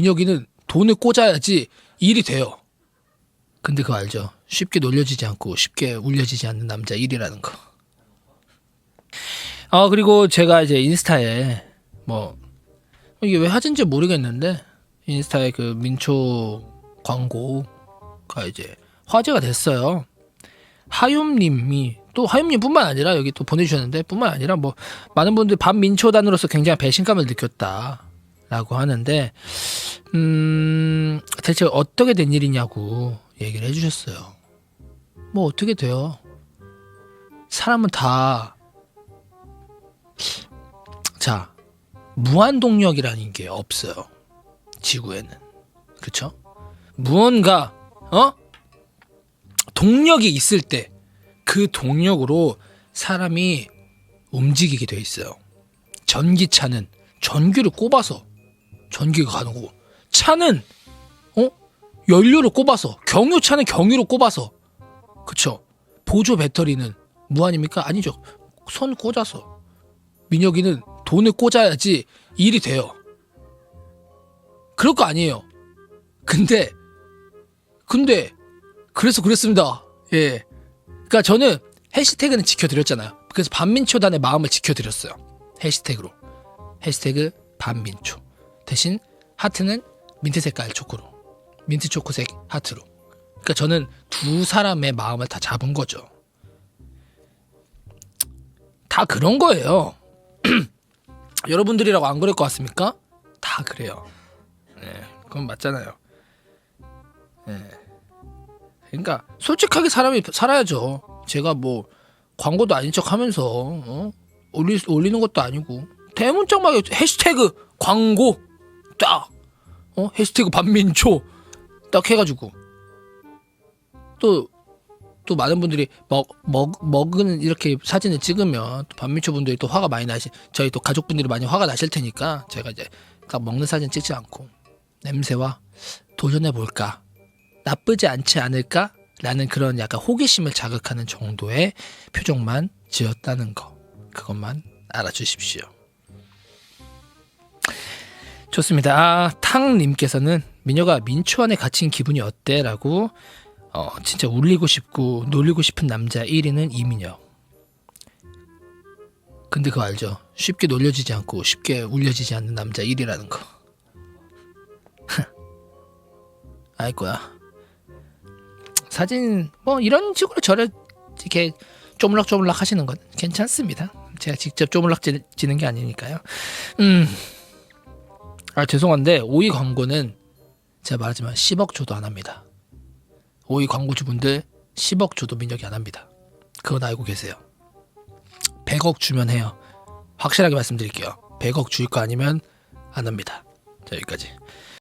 민혁이는 돈을 꽂아야지 일이 돼요. 근데 그거 알죠? 쉽게 놀려지지 않고 쉽게 울려지지 않는 남자 1이라는 거. 아 그리고 제가 이제 인스타에 뭐 이게 왜 하진지 모르겠는데 인스타에 그 민초 광고가 이제 화제가 됐어요. 하욤님이 또 하욤님뿐만 아니라 여기 또 보내주셨는데 뿐만 아니라 뭐 많은 분들이 반민초단으로서 굉장히 배신감을 느꼈다라고 하는데 음 대체 어떻게 된 일이냐고 얘기를 해주셨어요. 뭐 어떻게 돼요? 사람은 다 자, 무한 동력이라는 게 없어요. 지구에는. 그쵸? 무언가, 어? 동력이 있을 때 그 동력으로 사람이 움직이게 돼 있어요. 전기차는 전기를 꼽아서 전기가 가는 거고, 차는, 어? 연료를 꼽아서, 경유차는 경유를 꼽아서, 그쵸? 보조 배터리는 무한입니까? 아니죠. 선 꽂아서. 민혁이는 돈을 꽂아야지 일이 돼요. 그럴 거 아니에요. 근데 근데 그래서 그랬습니다. 예. 그러니까 저는 해시태그는 지켜드렸잖아요. 그래서 반민초단의 마음을 지켜드렸어요. 해시태그로. 해시태그 반민초. 대신 하트는 민트 색깔 초코로. 민트 초코색 하트로. 그러니까 저는 두 사람의 마음을 다 잡은 거죠. 다 그런 거예요. 여러분들이라고 안 그럴 것 같습니까? 다 그래요. 네, 그건 맞잖아요. 네. 그러니까 솔직하게 사람이 살아야죠. 제가 뭐 광고도 아닌 척 하면서 어? 올리 올리는 것도 아니고 대문짝막에 해시태그 광고 딱 어? 해시태그 반민초. 딱 해가지고. 또 또 많은 분들이 먹, 먹, 먹은 이렇게 사진을 찍으면 또 반미초 분들이 또 화가 많이 나시 저희 또 가족분들이 많이 화가 나실 테니까 제가 이제 딱 먹는 사진 찍지 않고 냄새와 도전해 볼까? 나쁘지 않지 않을까? 라는 그런 약간 호기심을 자극하는 정도의 표정만 지었다는 거. 그것만 알아주십시오 좋습니다 아, 탕님께서는 미녀가 민초 안에 갇힌 기분이 어때? 라고 어, 진짜 울리고 싶고 놀리고 싶은 남자 1위는 이민혁. 근데 그거 알죠? 쉽게 놀려지지 않고 쉽게 울려지지 않는 남자 1위라는 거. 알 거야. 사진 뭐 이런 식으로 저를 이렇게 쪼물락쪼물락 하시는 건 괜찮습니다. 제가 직접 쪼물락 지- 지는 게 아니니까요. 음. 아 죄송한데 오이 광고는 제가 말하지만 10억 줘도 안 합니다. 오이 광고주분들 10억 줘도 민혁이 안 합니다. 그건 알고 계세요. 100억 주면 해요. 확실하게 말씀드릴게요. 100억 줄거 아니면 안 합니다. 자, 여기까지.